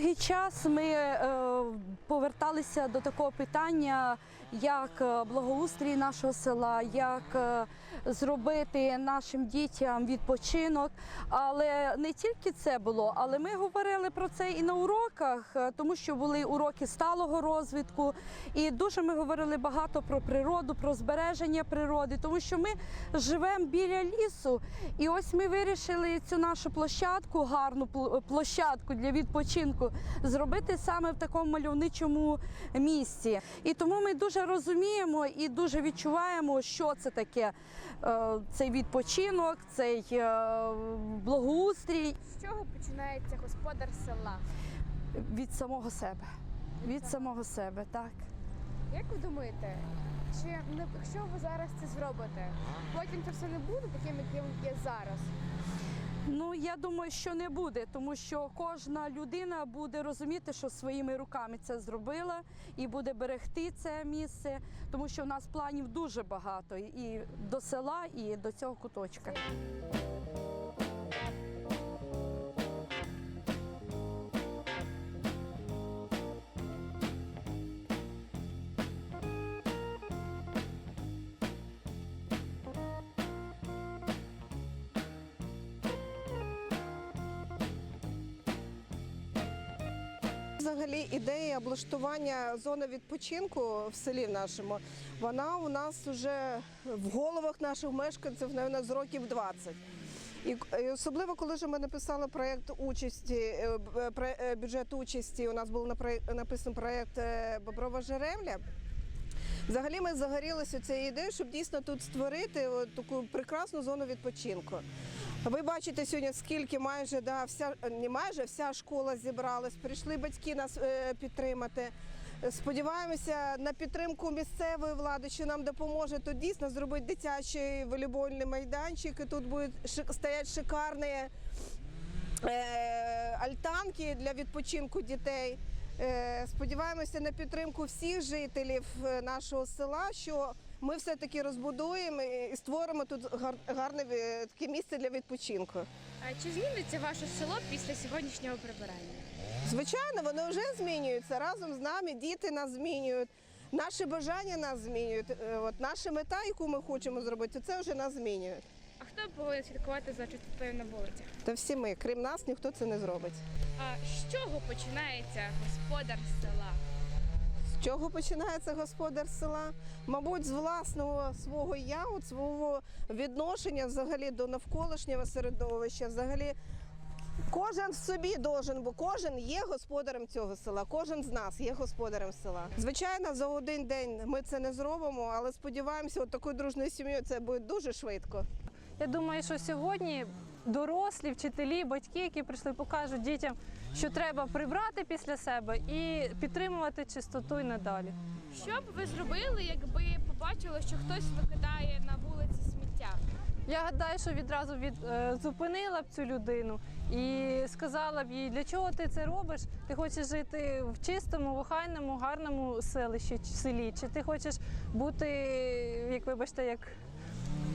довгий час ми е, поверталися до такого питання, як е, благоустрій нашого села, як е, зробити нашим дітям відпочинок. Але не тільки це було, але ми говорили про це і на уроках, тому що були уроки сталого розвитку, і дуже ми говорили багато про природу, про збереження природи, тому що ми живемо біля лісу, і ось ми вирішили цю нашу площадку, гарну пл- площадку для відпочинку, зробити саме в такому мальовничому місці. І тому ми дуже розуміємо і дуже відчуваємо, що це таке. е, Цей відпочинок, цей е, благоустрій З чого починається господар села? від самого себе. Від самого себе, так. Як ви думаєте, чи не- якщо ви зараз це зробите, потім це все не буде таким, яким є зараз? Ну я думаю, що не буде, тому що кожна людина буде розуміти, що своїми руками це зробила, і буде берегти це місце, тому що в нас планів дуже багато і до села, і до цього куточка. Взагалі ідея облаштування зони відпочинку в селі нашому, вона у нас вже в головах наших мешканців, мабуть, з років 20. І, і особливо, коли ж ми написали проєкт участі, е, е, бюджет участі, у нас був написаний проєкт е, Боброва жеремля. Взагалі ми загорілися цією ідеєю, щоб дійсно тут створити таку прекрасну зону відпочинку. Ви бачите сьогодні, скільки майже да, вся не майже вся школа зібралась. Прийшли батьки нас е, підтримати. Сподіваємося на підтримку місцевої влади, що нам допоможе тут дійсно зробити дитячий волейбольний майданчик. І тут будуть стоять шикарні е, альтанки для відпочинку дітей. Е, Сподіваємося на підтримку всіх жителів нашого села, що ми все-таки розбудуємо і створимо тут гар- гарне таке місце для відпочинку. А чи зміниться ваше село після сьогоднішнього прибирання? Звичайно, вони вже змінюються разом з нами. Діти нас змінюють, наші бажання нас змінюють. Е, От наша мета, яку ми хочемо зробити, це вже нас змінює. А хто повинен слідкувати за чистотою на вулицях? Та всі ми, крім нас, ніхто це не зробить. А з чого починається господар села? Чого починається господар села? Мабуть, з власного свого я, от свого відношення взагалі до навколишнього середовища. Взагалі, кожен в собі должен, бо кожен є господарем цього села. Кожен з нас є господарем села. Звичайно, за один день ми це не зробимо, але сподіваємося, от такою дружною сім'єю це буде дуже швидко. Я думаю, що сьогодні дорослі, вчителі, батьки, які прийшли, покажуть дітям, що треба прибрати після себе і підтримувати чистоту і надалі. Що б ви зробили, якби побачили, що хтось викидає на вулиці сміття? Я гадаю, що відразу від, е, зупинила б цю людину і сказала б їй, для чого ти це робиш? Ти хочеш жити в чистому, в гарному селищі селі, чи ти хочеш бути, як вибачте, як.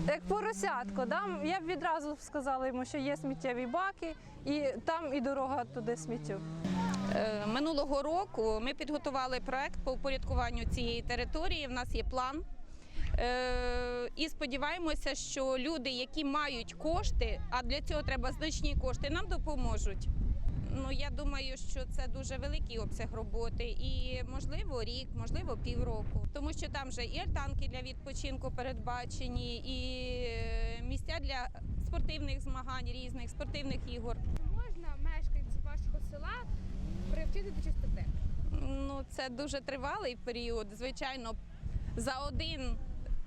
Як поросятко, да? я б відразу сказала йому, що є сміттєві баки, і там і дорога туди сміттю. Е, Минулого року ми підготували проект по упорядкуванню цієї території. В нас є план. Е, І сподіваємося, що люди, які мають кошти, а для цього треба значні кошти, нам допоможуть. Ну я думаю, що це дуже великий обсяг роботи, і можливо рік, можливо півроку, тому що там вже і альтанки для відпочинку передбачені, і е, місця для спортивних змагань, різних спортивних ігор. Чи можна мешканців вашого села привчити до чистоти? Ну, це дуже тривалий період. Звичайно, за один.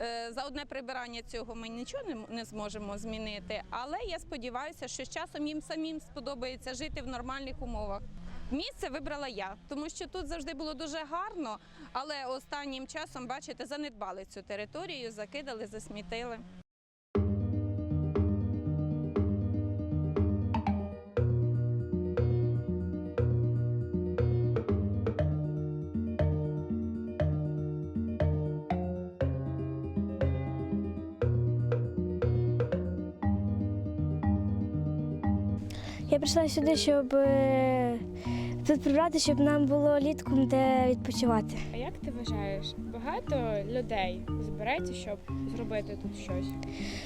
Е, За одне прибирання цього ми нічого не зможемо змінити, але я сподіваюся, що з часом їм самим сподобається жити в нормальних умовах. Місце вибрала я, тому що тут завжди було дуже гарно, але останнім часом, бачите, занедбали цю територію, закидали, засмітили. Я прийшла сюди, щоб е, тут прибрати, щоб нам було літком де відпочивати. А як ти вважаєш, багато людей збереться, щоб зробити тут щось?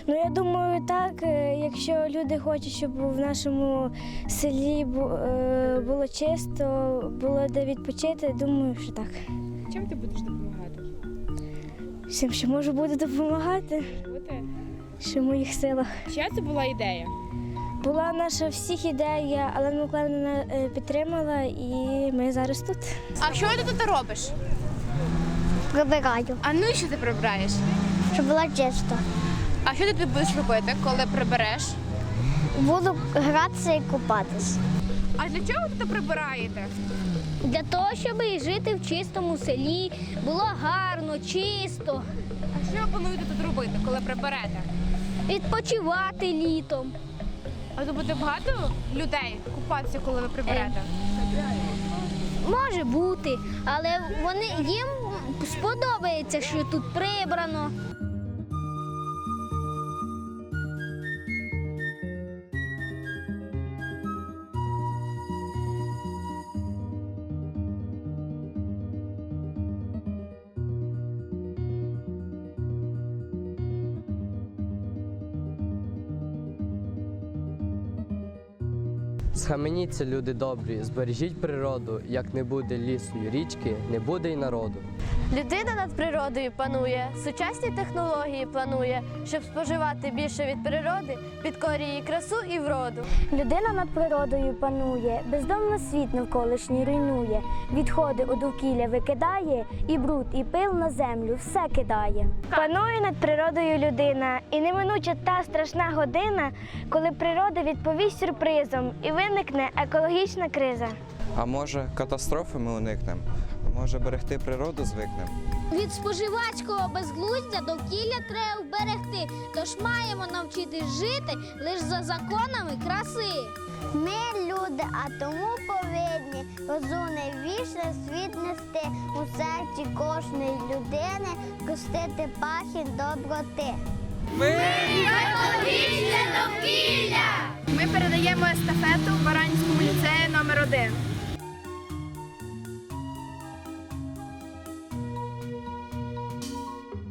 Ну я думаю, так, е, якщо люди хочуть, щоб в нашому селі е, було чисто, було де відпочити, думаю, що так. Чим ти будеш допомагати? Всім, що можу, буду допомагати, Бути? що в моїх силах. Чия це була ідея? Була наша всіх ідея, але Миколаївна е, підтримала, і ми зараз тут. А що ти тут робиш? Прибираю, А ну і що ти прибираєш? щоб було чисто. А що ти тут будеш робити, коли прибереш? Буду гратися і купатись. А для чого ви тут прибираєте? Для того, щоб жити в чистому селі, було гарно, чисто, А що ви плануєте тут робити, коли приберете? відпочивати літом. А то буде багато людей купатися, коли ви приберете? Може бути, але вони їм сподобається, що тут прибрано. Схаменіться, люди добрі, збережіть природу, як не буде лісу і річки, не буде й народу. Людина над природою панує, сучасні технології планує, щоб споживати більше від природи, підкорює красу і вроду. Людина над природою панує, бездомно світ навколишній руйнує, відходи у довкілля викидає, і бруд, і пил на землю все кидає. Панує над природою людина, і неминуча та страшна година, коли природа відповість сюрпризом і виникне екологічна криза. А може, катастрофи ми уникнемо? Може, берегти природу звикнемо? Від споживацького безглуздя довкілля треба вберегти, тож маємо навчитись жити лише за законами краси. Ми люди, а тому повинні розумне вічне світ нести у серці кожної людини, костити пахід доброти. Ми передаємо естафету Баранському ліцею номер 1